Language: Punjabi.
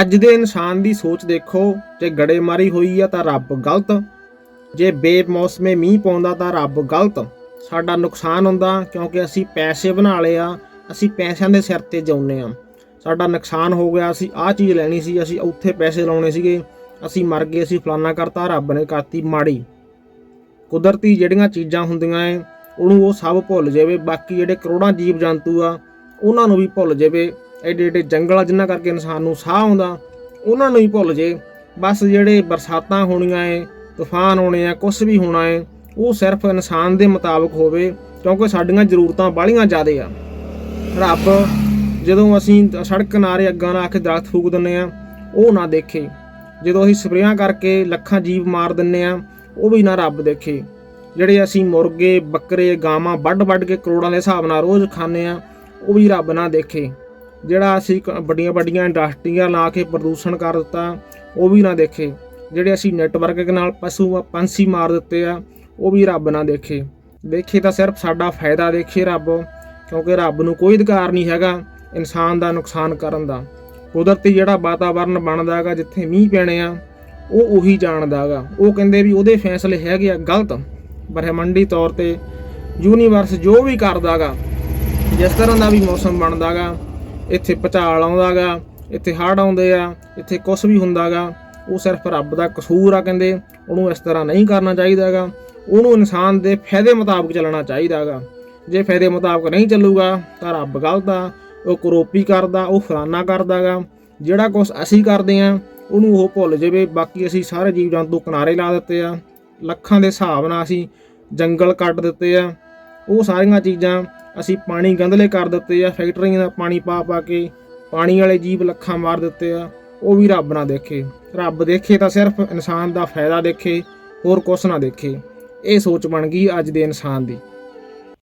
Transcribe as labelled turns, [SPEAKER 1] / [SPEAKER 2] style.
[SPEAKER 1] ਅੱਜ ਦੇ ਇਨਸਾਨ ਦੀ ਸੋਚ ਦੇਖੋ, ਜੇ ਗੜੇਮਾਰੀ ਹੋਈ ਆ ਤਾਂ ਰੱਬ ਗਲਤ। ਜੇ ਬੇਮੌਸਮੇ ਮੀਂਹ ਪਾਉਂਦਾ ਤਾਂ ਰੱਬ ਗਲਤ। ਸਾਡਾ ਨੁਕਸਾਨ ਹੁੰਦਾ ਕਿਉਂਕਿ ਅਸੀਂ ਪੈਸੇ ਬਣਾ ਲਏ ਆ, ਅਸੀਂ ਪੈਸਿਆਂ ਦੇ ਸਿਰ ਤੇ ਜਾਉਂਦੇ ਆ। ਸਾਡਾ ਨੁਕਸਾਨ ਹੋ ਗਿਆ, ਅਸੀਂ ਆਹ ਚੀਜ਼ ਲੈਣੀ ਸੀ, ਅਸੀਂ ਉੱਥੇ ਪੈਸੇ ਲਾਉਣੇ ਸੀਗੇ। ਅਸੀਂ ਮਰ ਗਏ, ਅਸੀਂ ਫਲਾਨਾ ਕਰਤਾ, ਰੱਬ ਨੇ ਕਰਤੀ ਮਾੜੀ। ਕੁਦਰਤੀ ਜਿਹੜੀਆਂ ਚੀਜ਼ਾਂ ਹੁੰਦੀਆਂ ਏ ਉਹਨੂੰ ਉਹ ਸਭ ਭੁੱਲ ਜਾਵੇ। ਬਾਕੀ ਜਿਹੜੇ ਕਰੋੜਾਂ ਜੀਵ ਜੰਤੂ ਆ, ਉਹਨਾਂ ਨੂੰ ਵੀ ਭੁੱਲ ਜਾਵੇ। ਐਡੇ ਐਡੇ ਜੰਗਲ ਆ ਜਿਨ੍ਹਾਂ ਕਰਕੇ ਇਨਸਾਨ ਨੂੰ ਸਾਹ ਆਉਂਦਾ, ਉਹਨਾਂ ਨੂੰ ਹੀ ਭੁੱਲ ਜੇ। ਬਸ ਜਿਹੜੇ ਬਰਸਾਤਾਂ ਹੋਣੀਆਂ ਏ ਤੂਫਾਨ ਹੋਣੇ ਆ ਕੁਝ ਵੀ ਹੋਣਾ ਏ ਉਹ ਸਿਰਫ ਇਨਸਾਨ ਦੇ ਮੁਤਾਬਕ ਹੋਵੇ, ਕਿਉਂਕਿ ਸਾਡੀਆਂ ਜ਼ਰੂਰਤਾਂ ਬਾਹਲੀਆਂ ਜ਼ਿਆਦੇ ਆ। ਰੱਬ ਜਦੋਂ ਅਸੀਂ ਸੜਕ ਕਿਨਾਰੇ ਅੱਗਾਂ ਲਾ ਕੇ ਦਰਖਤ ਫੂਕ ਦਿੰਨੇ ਆ, ਉਹ ਨਾ ਦੇਖੇ। ਜਦੋਂ ਅਸੀਂ ਸਪਰੇਆਂ ਕਰਕੇ ਲੱਖਾਂ ਜੀਵ ਮਾਰ ਦਿੰਨੇ ਆ, ਉਹ ਵੀ ਨਾ ਰੱਬ ਦੇਖੇ। ਜਿਹੜੇ ਅਸੀਂ ਮੁਰਗੇ, ਬੱਕਰੇ, ਗਾਵਾਂ ਵੱਢ ਵੱਢ ਕੇ ਕਰੋੜਾਂ ਦੇ ਹਿਸਾਬ ਨਾਲ ਰੋਜ਼ ਖਾਂਦੇ ਆ, ਉਹ ਵੀ ਰੱਬ ਨਾ ਦੇਖੇ। ਜਿਹੜਾ ਅਸੀਂ ਕ- ਵੱਡੀਆਂ ਵੱਡੀਆਂ ਇੰਡਸਟਰੀਆਂ ਲਾ ਕੇ ਪ੍ਰਦੂਸ਼ਣ ਕਰ ਦਿੱਤਾ, ਉਹ ਵੀ ਨਾ ਦੇਖੇ। ਜਿਹੜੇ ਅਸੀਂ ਨੈਟਵਰਕ ਨਾਲ ਪਸ਼ੂ ਪੰਛੀ ਮਾਰ ਦਿੱਤੇ ਆ, ਉਹ ਵੀ ਰੱਬ ਨਾ ਦੇਖੇ। ਦੇਖੇ ਤਾਂ ਸਿਰਫ ਸਾਡਾ ਫਾਇਦਾ ਦੇਖੇ ਰੱਬ, ਕਿਉਂਕਿ ਰੱਬ ਨੂੰ ਕੋਈ ਅਧਿਕਾਰ ਨਹੀਂ ਹੈਗਾ ਇਨਸਾਨ ਦਾ ਨੁਕਸਾਨ ਕਰਨ ਦਾ। ਕੁਦਰਤੀ ਜਿਹੜਾ ਵਾਤਾਵਰਨ ਬਣਦਾ ਹੈਗਾ, ਜਿੱਥੇ ਮੀਂਹ ਪੈਣੇ ਆ, ਉਹ ਉਹੀ ਜਾਣਦਾ ਹੈਗਾ। ਉਹ ਕਹਿੰਦੇ ਵੀ ਉਹਦੇ ਫੈਸਲੇ ਹੈਗੇ ਆ ਗਲਤ। ਬ੍ਰਹਿਮੰਡੀ ਤੌਰ ਤੇ ਯੂਨੀਵਰਸ ਜੋ ਵੀ ਕਰਦਾਗਾ ਜਿਸ ਤਰ੍ਹਾਂ ਦਾ ਵੀ ਮੌਸਮ ਬਣਦਾਗਾ ਇੱਥੇ ਭਚਾਲ ਆਉਂਦਾਗਾ, ਇੱਥੇ ਹੜ੍ਹ ਆਉਂਦੇ ਆ, ਇੱਥੇ ਕੁਝ ਵੀ ਹੁੰਦਾਗਾ, ਉਹ ਸਿਰਫ ਰੱਬ ਦਾ ਕਸੂਰ ਆ ਕਹਿੰਦੇ, ਉਹਨੂੰ ਇਸ ਤਰ੍ਹਾਂ ਨਹੀਂ ਕਰਨਾ ਚਾਹੀਦਾਗਾ, ਉਹਨੂੰ ਇਨਸਾਨ ਦੇ ਫਾਇਦੇ ਮੁਤਾਬਕ ਚੱਲਣਾ ਚਾਹੀਦਾਗਾ। ਜੇ ਫਾਇਦੇ ਮੁਤਾਬਕ ਨਹੀਂ ਚੱਲੂਗਾ, ਤਾਂ ਰੱਬ ਗਲਤ ਆ, ਉਹ ਕਰੋਪੀ ਕਰਦਾ, ਉਹ ਫਲਾਨਾ ਕਰਦਾਗਾ, ਜਿਹੜਾ ਕੁਝ ਅਸੀਂ ਕਰਦੇ ਆ, ਉਹਨੂੰ ਉਹ ਭੁੱਲ ਜਾਵੇ, ਬਾਕੀ ਅਸੀਂ ਸਾਰੇ ਜੀਵ ਜੰਤੂ ਕਿਨਾਰੇ ਲਾ ਦਿੱਤੇ ਆ, ਲੱਖਾਂ ਦੇ ਹਿਸਾਬ ਨਾਲ ਅਸੀਂ ਜੰਗਲ ਕੱਟ ਦਿੱਤੇ ਆ, ਉਹ ਸਾਰੀਆਂ ਚੀਜ਼ਾਂ ਅਸੀਂ ਪਾਣੀ ਗੰਧਲੇ ਕਰ ਦਿੱਤੇ ਆ, ਫੈਕਟਰੀਆਂ ਦਾ ਪਾਣੀ ਪਾ ਪਾ ਕੇ ਪਾਣੀ ਵਾਲੇ ਜੀਵ ਲੱਖਾਂ ਮਾਰ ਦਿੱਤੇ ਆ, ਉਹ ਵੀ ਰੱਬ ਨਾ ਦੇਖੇ। ਰੱਬ ਦੇਖੇ ਤਾਂ ਸਿਰਫ ਇਨਸਾਨ ਦਾ ਫਾਇਦਾ ਦੇਖੇ, ਹੋਰ ਕੁਛ ਨਾ ਦੇਖੇ। ਇਹ ਸੋਚ ਬਣ ਗਈ ਅੱਜ ਦੇ ਇਨਸਾਨ ਦੀ।